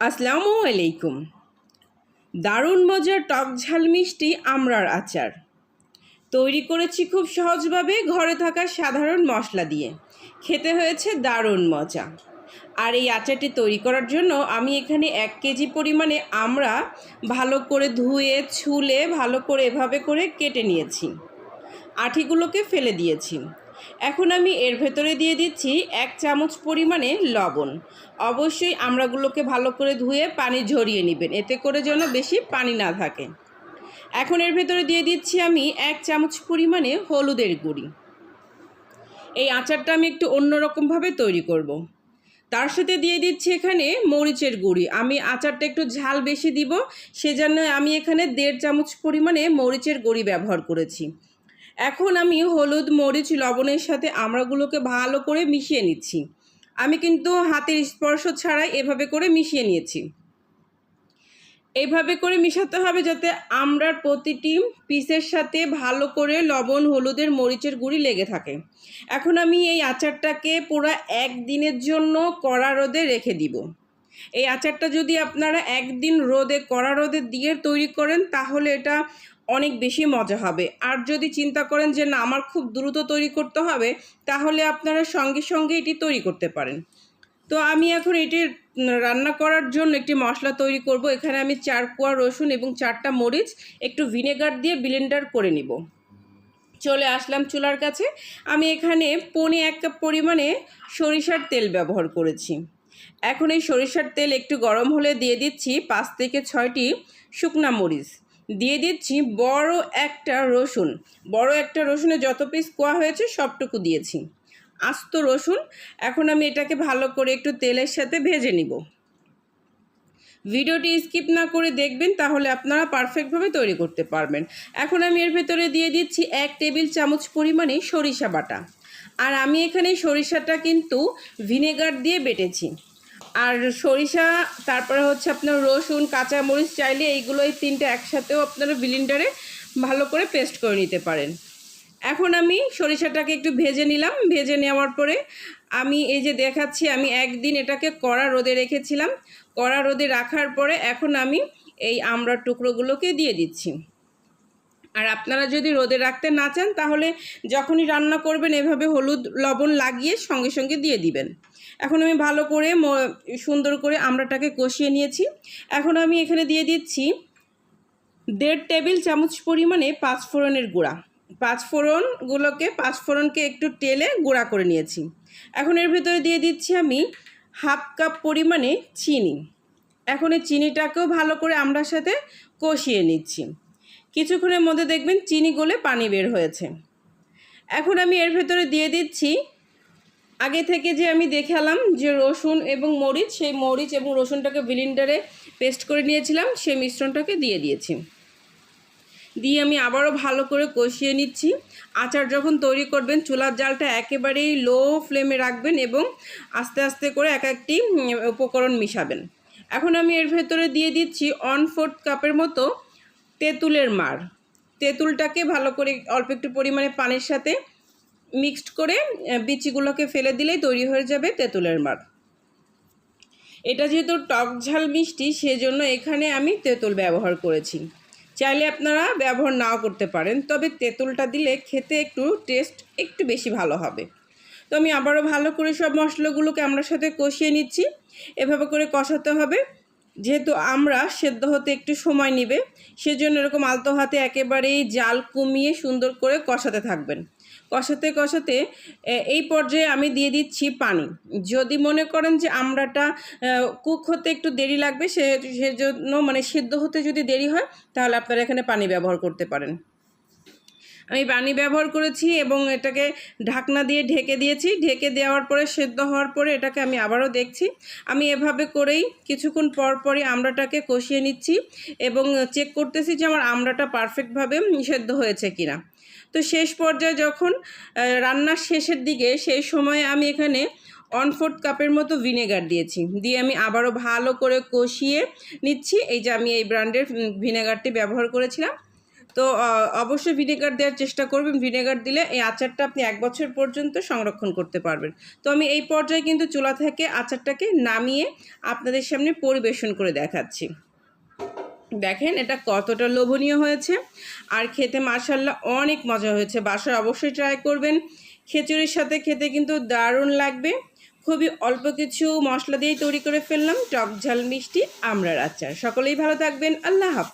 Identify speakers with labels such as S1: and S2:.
S1: আসসালামু আলাইকুম। দারুণ মজার টক ঝাল মিষ্টি আমরার আচার। তৈরি করেছি খুব সহজভাবে ঘরে থাকা সাধারণ মশলা দিয়ে। খেতে হয়েছে দারুণ মজা। আর এই আচারটি তৈরি করার জন্য আমি এখানে এক কেজি পরিমাণে আমরা ভালো করে ধুয়ে, ছুলে, ভালো করে এভাবে করে কেটে নিয়েছি। আঠিগুলোকে ফেলে দিয়েছি। এখন আমি এর ভেতরে দিয়ে দিচ্ছি এক চামচ পরিমাণে লবণ। অবশ্যই আমড়াগুলোকে ভালো করে ধুয়ে পানি ঝরিয়ে নেবেন, এতে করে যেন বেশি পানি না থাকে। এখন এর ভেতরে দিয়ে দিচ্ছি আমি এক চামচ পরিমাণে হলুদের গুঁড়ি। এই আচারটা আমি একটু অন্যরকমভাবে তৈরি করব। তার সাথে দিয়ে দিচ্ছি এখানে মরিচের গুঁড়ি। আমি আচারটা একটু ঝাল বেশি দিব, সেজন্য আমি এখানে দেড় চামচ পরিমাণে মরিচের গুঁড়ি ব্যবহার করেছি। এখন আমি হলুদ, মরিচ, লবণের সাথে আমড়াগুলোকে ভালো করে মিশিয়ে নিচ্ছি। আমি কিন্তু হাতের স্পর্শ ছাড়াই এভাবে করে মিশিয়ে নিয়েছি। এইভাবে করে মিশাতে হবে যাতে আমড়ার প্রতিটি পিসের সাথে ভালো করে লবণ, হলুদের, মরিচের গুঁড়ি লেগে থাকে। এখন আমি এই আচারটাকে পুরো একদিনের জন্য কড়া রোদে রেখে দিব। এই আচারটা যদি আপনারা একদিন রোদে, কড়া রোদে দিয়ে তৈরি করেন, তাহলে এটা অনেক বেশি মজা হবে। আর যদি চিন্তা করেন যে, না, আমার খুব দ্রুত তৈরি করতে হবে, তাহলে আপনারা সঙ্গে সঙ্গে এটি তৈরি করতে পারেন। তো আমি এখন এটি রান্না করার জন্য একটি মশলা তৈরি করব। এখানে আমি চার কোয়া রসুন এবং চারটা মরিচ, একটু ভিনেগার দিয়ে ব্লেন্ডার করে নিব। চলে আসলাম চুলার কাছে। আমি এখানে পনে এক কাপ পরিমাণে সরিষার তেল ব্যবহার করেছি। এখন এই সরিষার তেল একটু গরম হলে দিয়ে দিচ্ছি পাঁচ থেকে ছয়টি শুকনা মরিচ। দিয়ে দিচ্ছি বড় একটা রসুন। বড় একটা রসুনে যত পিস কোয়া হয়েছে সবটুকু দিয়েছি। আস্ত রসুন, এখন আমি এটাকে ভালো করে একটু তেলের সাথে ভেজে নিব। ভিডিওটি স্কিপ না করে দেখবেন, তাহলে আপনারা পারফেক্টভাবে তৈরি করতে পারবেন। এখন আমি এর ভেতরে দিয়ে দিচ্ছি এক টেবিল চামচ পরিমাণে সরিষা বাটা। আর আমি এখানে সরিষাটা কিন্তু ভিনেগার দিয়ে বেটেছি। আর সরিষা, তারপরে হচ্ছে আপনার রসুন, কাঁচামরিচ চাইলে এইগুলো এই তিনটে একসাথেও আপনারা ব্লিন্ডারে ভালো করে পেস্ট করে নিতে পারেন। এখন আমি সরিষাটাকে একটু ভেজে নিলাম। ভেজে নেওয়ার পরে আমি এই যে দেখাচ্ছি, আমি একদিন এটাকে কড়া রোদে রেখেছিলাম। কড়া রোদে রাখার পরে এখন আমি এই আমড়ার টুকরোগুলোকে দিয়ে দিচ্ছি। আর আপনারা যদি রোদে রাখতে না চান, তাহলে যখনই রান্না করবেন, এভাবে হলুদ লবণ লাগিয়ে সঙ্গে সঙ্গে দিয়ে দিবেন। এখন আমি ভালো করে সুন্দর করে আমড়াটাকে কষিয়ে নিয়েছি। এখন আমি এখানে দিয়ে দিচ্ছি দেড় টেবিল চামচ পরিমাণে পাঁচফোড়নের গুঁড়া। পাঁচফোড়নগুলোকে, পাঁচফোড়নকে একটু টেলে গুঁড়া করে নিয়েছি। এখন এর ভেতরে দিয়ে দিচ্ছি আমি হাফ কাপ পরিমাণে চিনি। এখন এই চিনিটাকেও ভালো করে আমড়ার সাথে কষিয়ে নিচ্ছি। কিছুক্ষণের মধ্যে দেখবেন চিনি গলে পানি বের হয়েছে। এখন আমি এর ভেতরে দিয়ে দিচ্ছি। আগে থেকে যে আমি দেখালাম যে রসুন এবং মরিচ, সেই মরিচ এবং রসুনটাকে ব্লিন্ডারে পেস্ট করে নিয়েছিলাম, সেই মিশ্রণটাকে দিয়ে দিয়েছি। দিয়ে আমি আবারও ভালো করে কষিয়ে নিচ্ছি। আচার যখন তৈরি করবেন, চুলার জালটা একেবারেই লো ফ্লেমে রাখবেন এবং আস্তে আস্তে করে এক একটি উপকরণ মিশাবেন। এখন আমি এর ভেতরে দিয়ে দিচ্ছি ওয়ান ফোর্থ কাপের মতো তেঁতুলের মার। তেঁতুলটাকে ভালো করে অল্প একটু পরিমাণে পানির সাথে মিক্সড করে বিচিগুলোকে ফেলে দিলেই তৈরি হয়ে যাবে তেঁতুলের মার। এটা যেহেতু টক ঝাল মিষ্টি, সেজন্য এখানে আমি তেঁতুল ব্যবহার করেছি। চাইলে আপনারা ব্যবহার নাও করতে পারেন, তবে তেঁতুলটা দিলে খেতে একটু টেস্ট একটু বেশি ভালো হবে। তো আমি আবারও ভালো করে সব মশলাগুলোকে আমরা সাথে কষিয়ে নিচ্ছি। এভাবে করে কষাতে হবে। যেহেতু আমরা সেদ্ধ হতে একটু সময় নেবে, সেজন্য এরকম আলতো হাতে একেবারেই জাল কমিয়ে সুন্দর করে কষাতে থাকবেন। কষাতে কষাতে এই পর্যায়ে আমি দিয়ে দিচ্ছি পানি। যদি মনে করেন যে আমরাটা কুক হতে একটু দেরি লাগবে, সে, সেজন্য মানে সেদ্ধ হতে যদি দেরি হয়, তাহলে আপনারা এখানে পানি ব্যবহার করতে পারেন। আমি পানি ব্যবহার করেছি এবং এটাকে ঢাকনা দিয়ে ঢেকে দিয়েছি। ঢেকে দেওয়ার পরে, সেদ্ধ হওয়ার পরে এটাকে আমি আবারও দেখছি। আমি এভাবে করেই কিছুক্ষণ পর পরই আমড়াটাকে কষিয়ে নিচ্ছি এবং চেক করতেছি যে আমার আমড়াটা পারফেক্টভাবে সেদ্ধ হয়েছে কিনা। তো শেষ পর্যায়ে যখন রান্নার শেষের দিকে, সেই সময়ে আমি এখানে ওয়ান ফোর্থ কাপের মতো ভিনেগার দিয়েছি। দিয়ে আমি আবারও ভালো করে কষিয়ে নিচ্ছি। এই যে আমি এই ব্র্যান্ডের ভিনেগারটি ব্যবহার করেছিলাম। তো অবশ্যই ভিনেগার দেওয়ার চেষ্টা করবেন। ভিনেগার দিলে এই আচারটা আপনি এক বছর পর্যন্ত সংরক্ষণ করতে পারবেন। তো আমি এই পর্যায়ে কিন্তু চুলা থেকে আচারটাকে নামিয়ে আপনাদের সামনে পরিবেশন করে দেখাচ্ছি। দেখেন এটা কতটা লোভনীয় হয়েছে। আর খেতে মার্শাল্লাহ অনেক মজা হয়েছে। বাসায় অবশ্যই ট্রাই করবেন। খিচুড়ির সাথে খেতে কিন্তু দারুণ লাগবে। খুবই অল্প কিছু মশলা দিয়েই তৈরি করে ফেললাম। টক ঝাল মিষ্টি আমরার আচার। সকলেই ভালো থাকবেন। আল্লাহ হাফেজ।